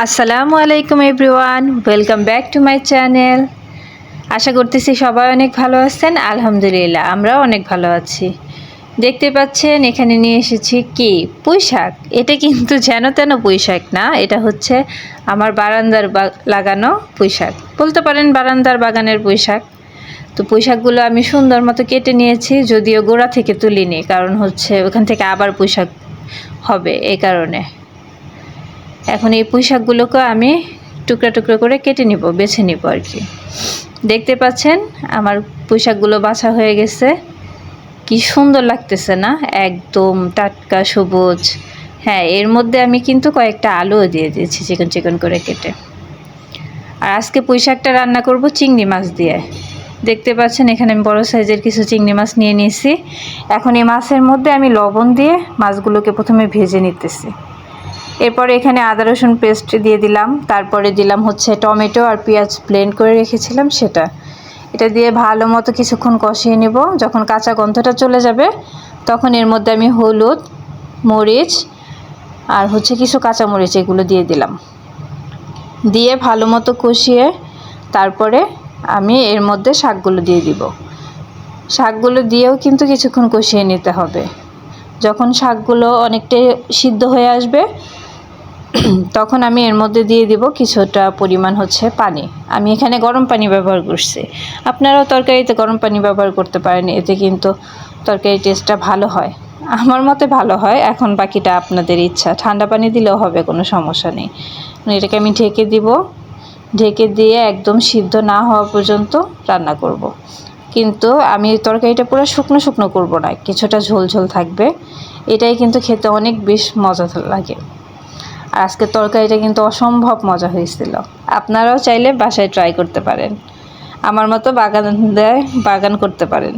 আসসালামু আলাইকুম everyone, welcome back to my channel. আশা করতেছি সবাই অনেক ভালো আছেন, আলহামদুলিল্লাহ, আমরাও অনেক ভালো আছি। দেখতে পাচ্ছেন, এখানে নিয়ে এসেছি কি? পুঁই শাক এটা কিন্তু যেন তেন পুঁই শাক না, এটা হচ্ছে আমার বারান্দার লাগানো পুঁই শাক বলতে পারেন বারান্দার বাগানের পুঁই শাক তো পুঁই শাকগুলো আমি সুন্দর মতো কেটে নিয়েছি, যদিও গোড়া থেকে তুলিনি, কারণ হচ্ছে ওখান থেকে আবার পুঁই শাক হবে এই কারণে। এখন এই পুঁই শাকগুলোকে আমি টুকরা টুকরো করে কেটে নিব, বেছে নিব আর কি। দেখতে পাচ্ছেন, আমার পুঁই শাকগুলো বাছা হয়ে গেছে। কি সুন্দর লাগতেছে না? একদম টাটকা সবুজ। হ্যাঁ এর মধ্যে আমি কিন্তু কয়েকটা আলুও দিয়ে দিয়েছি চিকন চিকন করে কেটে। আর আজকে পুঁই শাকটা রান্না করব চিংড়ি মাছ দিয়ে। দেখতে পাচ্ছেন, এখানে আমি বড় সাইজের কিছু চিংড়ি মাছ নিয়ে নিয়েছি। এখন এই মাছের মধ্যে আমি লবণ দিয়ে মাছগুলোকে প্রথমে ভেজে নিতেছি। এরপরে এখানে আদা, রসুন পেস্ট দিয়ে দিলাম। তারপরে দিলাম হচ্ছে টমেটো আর পেঁয়াজ ব্লেন্ড করে রেখেছিলাম সেটা। এটা দিয়ে ভালো মতো কিছুক্ষণ কষিয়ে নেব। যখন কাঁচা গন্ধটা চলে যাবে, তখন এর মধ্যে আমি হলুদ, মরিচ আর হচ্ছে কিছু কাঁচা মরিচ এগুলো দিয়ে দিলাম। দিয়ে ভালো মতো কষিয়ে তারপরে আমি এর মধ্যে শাকগুলো দিয়ে দিব। শাকগুলো দিয়েও কিন্তু কিছুক্ষণ কষিয়ে নিতে হবে। যখন শাকগুলো অনেকটাই সিদ্ধ হয়ে আসবে, তখন আমি এর মধ্যে দিয়ে দিব কিছুটা পরিমাণ হচ্ছে পানি। আমি এখানে গরম পানি ব্যবহার করছি। আপনারাও তরকারিতে গরম পানি ব্যবহার করতে পারেন, এতে কিন্তু তরকারির টেস্টটা ভালো হয়। আমার মতে ভালো হয়, এখন বাকিটা আপনাদের ইচ্ছা। ঠান্ডা পানি দিলেও হবে, কোনো সমস্যা নেই। এটাকে আমি ঢেকে দিব। ঢেকে দিয়ে একদম সিদ্ধ না হওয়া পর্যন্ত রান্না করব। কিন্তু আমি তরকারিটা পুরো শুকনো শুকনো করব না, কিছুটা ঝোল ঝোল থাকবে। এটাই কিন্তু খেতে অনেক বেশ মজা লাগে। আর আজকে তরকারিটা কিন্তু অসম্ভব মজা হয়েছিল। আপনারাও চাইলে বাসায় ট্রাই করতে পারেন। আমার মতো বাগান দেয় বাগান করতে পারেন।